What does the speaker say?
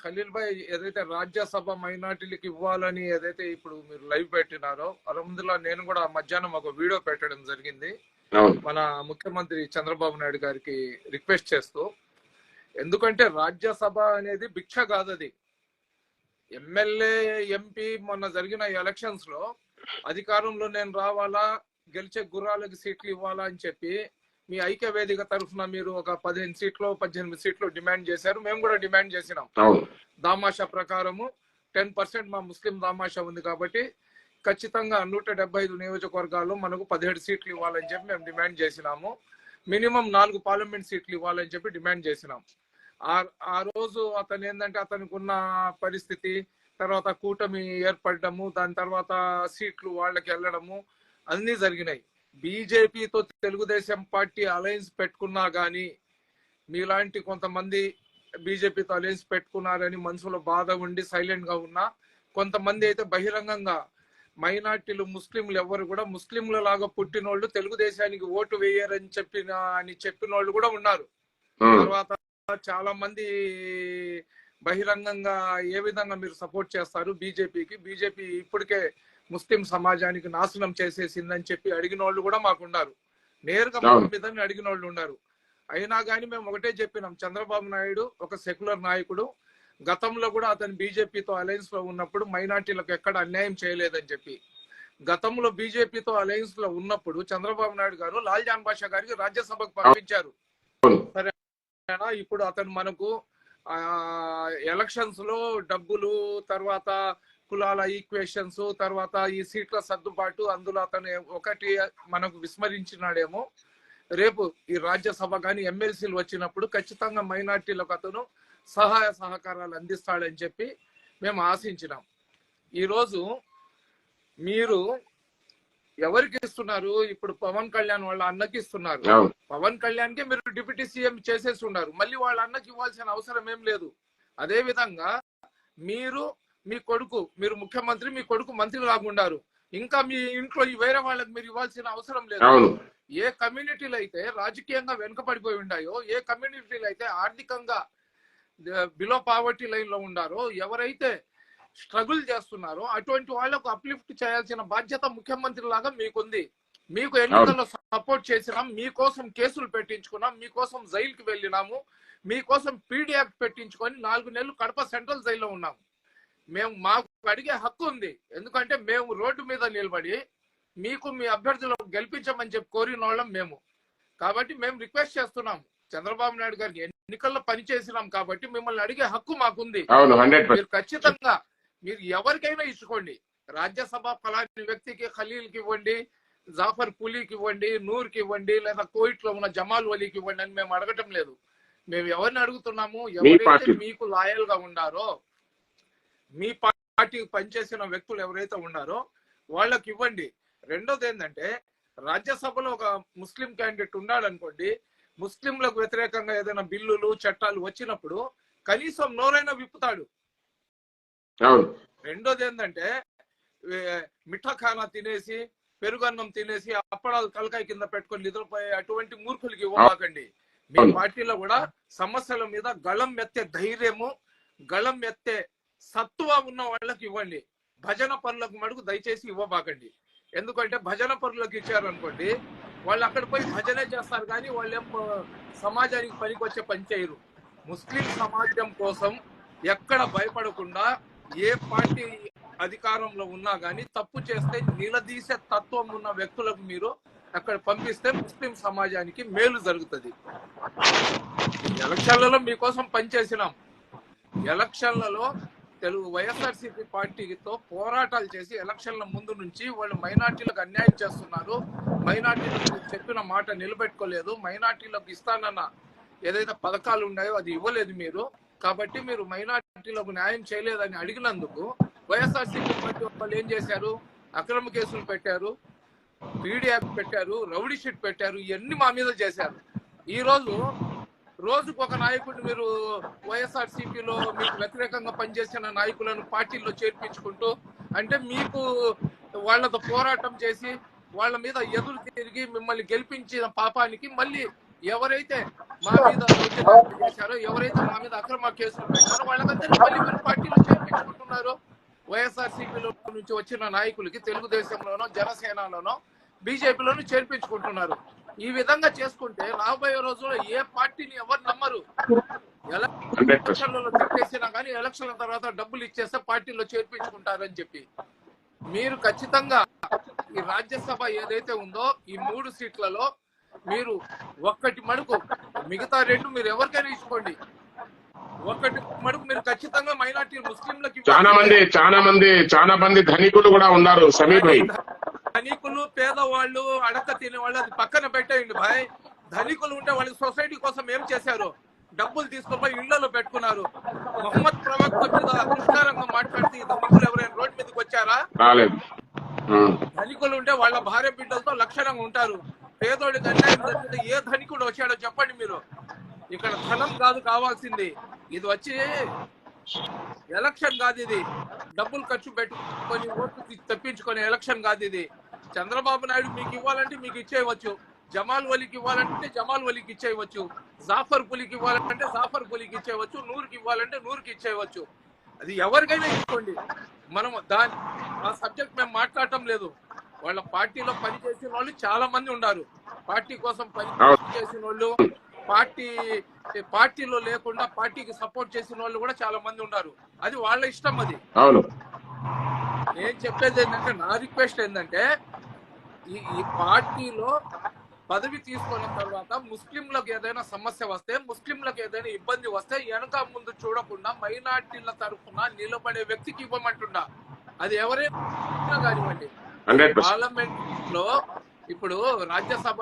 ఖలీల్ భాయ్ ఏదైతే రాజ్యసభ మైనార్టీలకు ఇవ్వాలని ఏదైతే ఇప్పుడు మీరు లైవ్ పెట్టినారో అలహమ్దుల్లా నేను కూడా మధ్యాహ్నం ఒక వీడియో పెట్టడం జరిగింది. మన ముఖ్యమంత్రి చంద్రబాబు నాయుడు గారికి రిక్వెస్ట్ చేస్తూ ఎందుకంటే రాజ్యసభ అనేది భిక్ష కాదు అది ఎమ్మెల్యే ఎంపీ మొన్న జరిగిన ఎలక్షన్స్లో అధికారంలో నేను రావాలా గెలిచే గుర్రాలకు సీట్లు ఇవ్వాలా అని చెప్పి మీ ఐక్య వేదిక తరఫున మీరు ఒక పదిహేను సీట్లు పద్దెనిమిది సీట్లు డిమాండ్ చేశారు. మేము కూడా డిమాండ్ చేసినాం. దామాషా ప్రకారము టెన్ పర్సెంట్ మా ముస్లిం దామాషా ఉంది కాబట్టి ఖచ్చితంగా నూట డెబ్బై ఐదు నియోజకవర్గాల్లో మనకు పదిహేడు సీట్లు ఇవ్వాలని చెప్పి మేము డిమాండ్ చేసినాము. మినిమం నాలుగు పార్లమెంట్ సీట్లు ఇవ్వాలని చెప్పి డిమాండ్ చేసినాం. ఆ ఆ రోజు అతను ఏంటంటే అతనికి ఉన్న పరిస్థితి తర్వాత కూటమి ఏర్పడము దాని తర్వాత సీట్లు వాళ్ళకి వెళ్ళడము అన్ని జరిగినాయి. బీజేపీతో తెలుగుదేశం పార్టీ అలయన్స్ పెట్టుకున్నా గానీ మీలాంటి కొంతమంది బీజేపీతో అలయన్స్ పెట్టుకున్నారని మనసులో బాధ ఉండి సైలెంట్గా ఉన్నా కొంతమంది అయితే బహిరంగంగా మైనార్టీలు ముస్లింలు ఎవరు కూడా ముస్లింల లాగా పుట్టినోళ్ళు తెలుగుదేశానికి ఓటు వేయరని చెప్పిన అని చెప్పిన వాళ్ళు కూడా ఉన్నారు. తర్వాత చాలా మంది బహిరంగంగా ఏ విధంగా మీరు సపోర్ట్ చేస్తారు బీజేపీకి? బీజేపీ ఇప్పటికే ముస్లిం సమాజానికి నాశనం చేసేసిందని చెప్పి అడిగిన వాళ్ళు కూడా మాకు ఉన్నారు నేరుగా మా. మీద అడిగిన వాళ్ళు ఉన్నారు. అయినా కానీ మేము ఒకటే చెప్పినాం. చంద్రబాబు నాయుడు ఒక సెక్యులర్ నాయకుడు. గతంలో కూడా అతను బీజేపీతో అలయన్స్లో ఉన్నప్పుడు మైనార్టీలకు ఎక్కడ అన్యాయం చేయలేదని చెప్పి. గతంలో బీజేపీతో అలయన్స్లో ఉన్నప్పుడు చంద్రబాబు నాయుడు గారు లాల్ జాన్ బాషా గారికి రాజ్యసభకు పంపించారు. అయినా ఇప్పుడు అతను మనకు ఎలక్షన్స్లో డబ్బులు తర్వాత కులాల ఈక్వేషన్స్ తర్వాత ఈ సీట్ల సర్దుబాటు అందులో అతను ఒకటి మనకు విస్మరించినాడేమో. రేపు ఈ రాజ్యసభ కానీ ఎమ్మెల్సీలు వచ్చినప్పుడు ఖచ్చితంగా మైనార్టీలకు అతను సహాయ సహకారాలు అందిస్తాడని చెప్పి మేము ఆశించినాం. ఈరోజు మీరు ఎవరికి ఇస్తున్నారు? ఇప్పుడు పవన్ కళ్యాణ్ వాళ్ళ అన్నకి ఇస్తున్నారు. పవన్ కళ్యాణ్కి మీరు డిప్యూటీ సీఎం చేసేసి ఉన్నారు. మళ్ళీ వాళ్ళ అన్నకి ఇవ్వాల్సిన అవసరం ఏం లేదు. అదే విధంగా మీరు మీ కొడుకు మీరు ముఖ్యమంత్రి మీ కొడుకు మంత్రి లాగుండారు ఇంకా మీ ఇంట్లో ఈ వేరే వాళ్ళకి మీరు ఇవ్వాల్సిన అవసరం లేదు. ఏ కమ్యూనిటీలు అయితే రాజకీయంగా వెనుకబడిపోయి ఉండాయో ఏ కమ్యూనిటీలు అయితే ఆర్థికంగా బిలో పావర్టీ లైన్లో ఉండారో ఎవరైతే స్ట్రగుల్ చేస్తున్నారో అటువంటి వాళ్ళకు అప్లిఫ్ట్ చేయాల్సిన బాధ్యత ముఖ్యమంత్రి లాగా మీకుంది. మీకు ఎన్నికల్లో సపోర్ట్ చేసినాం మీకోసం కేసులు పెట్టించుకున్నాం మీకోసం జైలుకి వెళ్ళినాము మీకోసం పీడియాక్ట్ పెట్టించుకొని నాలుగు నెలలు కడప సెంట్రల్ జైల్లో ఉన్నాం మేము మాకు అడిగే హక్కు ఉంది. ఎందుకంటే మేము రోడ్డు మీద నిలబడి మీకు మీ అభ్యర్థులను గెలిపించమని చెప్పి కోరిన వాళ్ళం మేము. కాబట్టి మేము రిక్వెస్ట్ చేస్తున్నాం చంద్రబాబు నాయుడు గారికి ఎన్నికల్లో పని చేసినాం కాబట్టి మిమ్మల్ని అడిగే హక్కు మాకుంది. మీరు ఖచ్చితంగా మీరు ఎవరికైనా ఇచ్చుకోండి. రాజ్యసభ ఫలాని వ్యక్తికి ఖలీల్కి ఇవ్వండి జాఫర్ పులీకి ఇవ్వండి నూర్కి ఇవ్వండి లేదా కోయిట్లో ఉన్న జమాల్ వలీకి ఇవ్వండి అని మేము అడగటం లేదు. మేము ఎవరిని అడుగుతున్నాము? ఎవరైతే. మీకు లాయల్గా ఉండారో మీ పార్టీకి పనిచేసిన వ్యక్తులు ఎవరైతే ఉన్నారో వాళ్ళకి ఇవ్వండి. రెండోది ఏంటంటే రాజ్యసభలో ఒక ముస్లిం క్యాండిడేట్ ఉన్నాడు అనుకోండి ముస్లింలకు వ్యతిరేకంగా ఏదైనా బిల్లులు చట్టాలు వచ్చినప్పుడు కనీసం నోరైనా విప్పుతాడు. రెండోది ఏంటంటే మిఠాఖానా తినేసి పెరుగన్నం తినేసి అప్పడాలు తలకాయ కింద పెట్టుకొని నిద్రపోయే అటువంటి మూర్ఖులకి ఇవ్వమాకండి. మీ. పార్టీలో కూడా సమస్యల మీద గళం ఎత్తే ధైర్యము గళం ఎత్తే సత్తువ ఉన్న వాళ్ళకి ఇవ్వండి. భజన పనులకు మడుగు దయచేసి ఇవ్వబాకండి. ఎందుకంటే భజన పనులకు ఇచ్చారనుకోండి వాళ్ళు అక్కడ పోయి భజనే చేస్తారు కానీ వాళ్ళు సమాజానికి పనికి వచ్చే పని చేయరు. ముస్లిం సమాజం కోసం ఎక్కడ భయపడకుండా ఏ పార్టీ అధికారంలో ఉన్నా కానీ తప్పు చేస్తే నిలదీసే తత్వం ఉన్న వ్యక్తులకు మీరు అక్కడ పంపిస్తే ముస్లిం సమాజానికి మేలు జరుగుతుంది. ఎలక్షన్లలో మీకోసం పనిచేసినాం. ఎలక్షన్లలో తెలుగు వైఎస్ఆర్సీపీ పార్టీతో పోరాటాలు చేసి ఎలక్షన్ల ముందు నుంచి వాళ్ళు మైనార్టీలకు అన్యాయం చేస్తున్నారు. మైనార్టీలకు చెప్పిన మాట నిలబెట్టుకోలేదు. మైనార్టీలకు ఇస్తానన్న ఏదైతే పథకాలు ఉన్నాయో అది ఇవ్వలేదు మీరు. కాబట్టి మీరు మైనార్టీలకు న్యాయం చేయలేదని అడిగినందుకు వైఎస్ఆర్సీపీ పార్టీ వాళ్ళు ఏం చేశారు? అక్రమ కేసులు పెట్టారు. పీడియాక్ పెట్టారు. రౌడీ షీట్ పెట్టారు. ఇవన్నీ మా మీద చేశారు. ఈ రోజు రోజుకు ఒక నాయకుడిని మీరు వైఎస్ఆర్ సిపిలో మీకు వ్యతిరేకంగా పనిచేసిన నాయకులను పార్టీల్లో చేర్పించుకుంటూ అంటే మీకు వాళ్ళతో పోరాటం చేసి వాళ్ళ మీద ఎదురు తిరిగి మిమ్మల్ని గెలిపించిన పాపానికి మళ్ళీ ఎవరైతే మా మీద చేశారో ఎవరైతే మా మీద అక్రమ కేసులు పెట్టారో వాళ్ళకందరూ మళ్ళీ మీరు పార్టీలో చేర్పించుకుంటున్నారు. వైఎస్ఆర్సీపీలో నుంచి వచ్చిన నాయకులకి తెలుగుదేశంలోనో జనసేనలోనో బీజేపీలోనూ చేర్పించుకుంటున్నారు. ఈ విధంగా చేసుకుంటే రాబోయే రోజుల్లో ఏ పార్టీని ఎవరు నమ్మరు? ఎలక్షన్లలో తిట్టేసినా కానీ ఎలక్షన్ల తర్వాత డబ్బులు ఇచ్చేస్తే పార్టీలో చేర్పించుకుంటారని చెప్పి. మీరు ఖచ్చితంగా ఈ రాజ్యసభ ఏదైతే ఉందో ఈ మూడు సీట్లలో మీరు ఒక్కటి మడుకు మిగతా రెండు మీరు ఎవరికైనా ఇచ్చుకోండి. ఒక్కటి మడుకు మీరు ఖచ్చితంగా మైనార్టీ ముస్లింలకి. చాలా మంది చాలా మంది చాలా మంది ధనికులు కూడా ఉన్నారు సమీర్ ధనికులు పేదవాళ్ళు అడక తినేవాళ్ళు అది పక్కన పెట్టేయండి భాయ్. ధనికులు ఉంటే వాళ్ళకి సొసైటీ కోసం ఏం చేశారు? డబ్బులు తీసుకొని ఇళ్ళలో పెట్టుకున్నారు. మొహమ్మద్ ప్రవక్త మీద అకృష్టారంగా మాట్లాడితే ఈ ధనికులు ఎవరైనా రోడ్డు మీదకి వచ్చారా. ధనికులు ఉంటే వాళ్ళ భార్య బిడ్డలతో లక్షణంగా ఉంటారు. పేదోడికి అన్యాయం జరిగితే ఏ ధనికుడు వచ్చాడో చెప్పండి మీరు. ఇక్కడ ధనం కాదు కావాల్సింది. ఇది వచ్చి ఎలక్షన్ కాదు ఇది. డబ్బులు ఖర్చు పెట్టుకొని ఓట్లు తెప్పించుకొని ఎలక్షన్ కాదు ఇది. చంద్రబాబు నాయుడు మీకు ఇవ్వాలంటే మీకు ఇచ్చేయవచ్చు. జమాల్ వలీకి ఇవ్వాలంటే జమాల్ వలీకి ఇచ్చేయవచ్చు. జాఫర్ పులికి ఇవ్వాలంటే జాఫర్ పులికి ఇచ్చేయవచ్చు. నూరుకి ఇవ్వాలంటే నూరుకి ఇచ్చేయవచ్చు. అది ఎవరికైనా ఇచ్చుకోండి. మనం దాని ఆ సబ్జెక్ట్ మేము మాట్లాడటం లేదు. వాళ్ళ పార్టీలో పనిచేసిన వాళ్ళు చాలా మంది ఉన్నారు. పార్టీ కోసం పని చేసిన వాళ్ళు పార్టీ పార్టీలో లేకుండా పార్టీకి సపోర్ట్ చేసిన వాళ్ళు కూడా చాలా మంది ఉన్నారు. అది వాళ్ళ ఇష్టం అది. నేను చెప్పేది ఏంటంటే నా రిక్వెస్ట్ ఏంటంటే ఈ పార్టీలో పదవి తీసుకున్న తర్వాత ముస్లింలకు ఏదైనా సమస్య వస్తే ముస్లింలకు ఏదైనా ఇబ్బంది వస్తే వెనక ముందు చూడకుండా మైనార్టీల తరఫున నిలబడే వ్యక్తికి ఇవ్వమంటుండా. అది ఎవరైనా కానివ్వండి పార్లమెంట్లో ఇప్పుడు రాజ్యసభ